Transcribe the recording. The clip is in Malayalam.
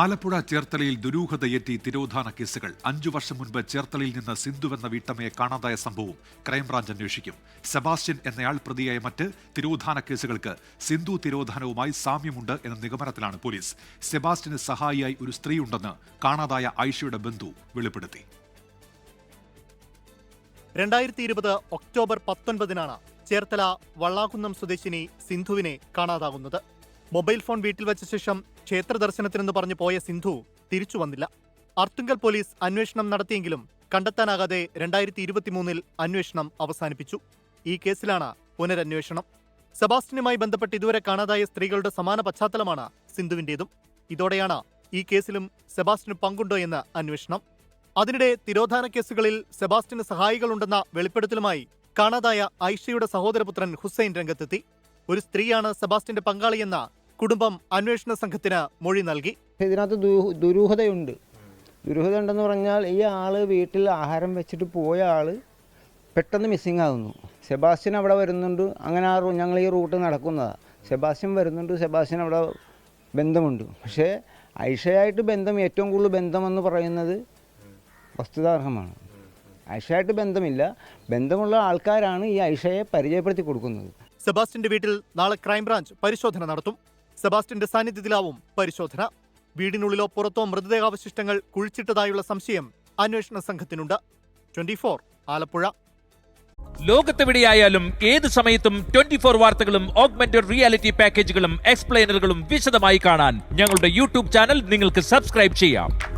ആലപ്പുഴ ചേർത്തലയിൽ ദുരൂഹതയേറ്റി തിരോധാന കേസുകൾ. അഞ്ചു വർഷം മുൻപ് ചേർത്തലയിൽ നിന്ന് സിന്ധു സിന്ധുവെന്ന വീട്ടമ്മയെ കാണാതായ സംഭവം ക്രൈംബ്രാഞ്ച് അന്വേഷിക്കും. സെബാസ്റ്റ്യൻ എന്നയാൾ പ്രതിയായ മറ്റ് തിരോധാന കേസുകൾക്ക് സിന്ധു തിരോധാനവുമായി സാമ്യമുണ്ട് എന്ന നിഗമനത്തിലാണ് പോലീസ്. സെബാസ്റ്റ്യന് സഹായിയായി ഒരു സ്ത്രീയുണ്ടെന്ന് കാണാതായ ആയിഷയുടെ ബന്ധു വെളിപ്പെടുത്തി. രണ്ടായിരത്തി ഇരുപത് ഒക്ടോബർ പത്തൊൻപതിനാണ് ചേർത്തല വള്ളാകുന്നം സ്വദേശിനി സിന്ധുവിനെ കാണാതാകുന്നത്. മൊബൈൽ ഫോൺ വീട്ടിൽ വെച്ച ശേഷം ക്ഷേത്ര ദർശനത്തിനെന്ന് പറഞ്ഞു പോയ സിന്ധു തിരിച്ചു വന്നില്ല. അർത്തുങ്കൽ പോലീസ് അന്വേഷണം നടത്തിയെങ്കിലും കണ്ടെത്താനാകാതെ രണ്ടായിരത്തി ഇരുപത്തിമൂന്നിൽ അന്വേഷണം അവസാനിപ്പിച്ചു. ഈ കേസിലാണ് പുനരന്വേഷണം. സെബാസ്റ്റിനുമായി ബന്ധപ്പെട്ട് ഇതുവരെ കാണാതായ സ്ത്രീകളുടെ സമാന പശ്ചാത്തലമാണ് സിന്ധുവിന്റേതും. ഇതോടെയാണ് ഈ കേസിലും സെബാസ്റ്റിന് പങ്കുണ്ടോ എന്ന് അന്വേഷണം. അതിനിടെ തിരോധാന കേസുകളിൽ സെബാസ്റ്റിന് സഹായികളുണ്ടെന്ന വെളിപ്പെടുത്തലുമായി കാണാതായ ഐഷയുടെ സഹോദരപുത്രൻ ഹുസൈൻ രംഗത്തെത്തി. ഒരു സ്ത്രീയാണ് സെബാസ്റ്റ്യന്റെ പങ്കാളിയെന്ന കുടുംബം അന്വേഷണ സംഘത്തിന് മൊഴി നൽകി. ഇതിനകത്ത് ദുരൂഹതയുണ്ട്. ദുരൂഹത ഉണ്ടെന്ന് പറഞ്ഞാൽ ഈ ആൾ വീട്ടിൽ ആഹാരം വെച്ചിട്ട് പോയ ആൾ പെട്ടെന്ന് മിസ്സിങ് ആകുന്നു സെബാസ്റ്റ്യൻ അവിടെ വരുന്നുണ്ട്. അങ്ങനെ ആ ഞങ്ങൾ ഈ റൂട്ട് നടക്കുന്നതാണ് സെബാസ്റ്റ്യൻ വരുന്നുണ്ട്. സെബാസ്റ്റ്യൻ അവിടെ ബന്ധമുണ്ട്. പക്ഷേ ഐഷയായിട്ട് ബന്ധം ഏറ്റവും കൂടുതൽ ബന്ധമെന്ന് പറയുന്നത് വസ്തുതാർഹമാണ്. ഐഷയായിട്ട് ബന്ധമില്ല. ബന്ധമുള്ള ആൾക്കാരാണ് ഈ ഐഷയെ പരിചയപ്പെടുത്തി കൊടുക്കുന്നത്. സെബാസ്റ്റിന്റെ വീട്ടിൽ നാളെ ക്രൈംബ്രാഞ്ച് പരിശോധന നടത്തും. സെബാസ്റ്റിന്റെ സാന്നിധ്യത്തിലാവും പരിശോധന. വീടിനുള്ളിലോ പുറത്തോ മൃതദേഹാവശിഷ്ടങ്ങൾ കുഴിച്ചിട്ടതായുള്ള സംശയം അന്വേഷണ സംഘത്തിനുണ്ട്. ട്വന്റി ആലപ്പുഴ. ലോകത്തെവിടെയായാലും ഏത് സമയത്തും ട്വന്റി ഫോർ വാർത്തകളും ഓഗ്മെന്റഡ് റിയാലിറ്റി പാക്കേജുകളും എക്സ്പ്ലെയിനറുകളും വിശദമായി കാണാൻ ഞങ്ങളുടെ യൂട്യൂബ് ചാനൽ നിങ്ങൾക്ക് സബ്സ്ക്രൈബ് ചെയ്യാം.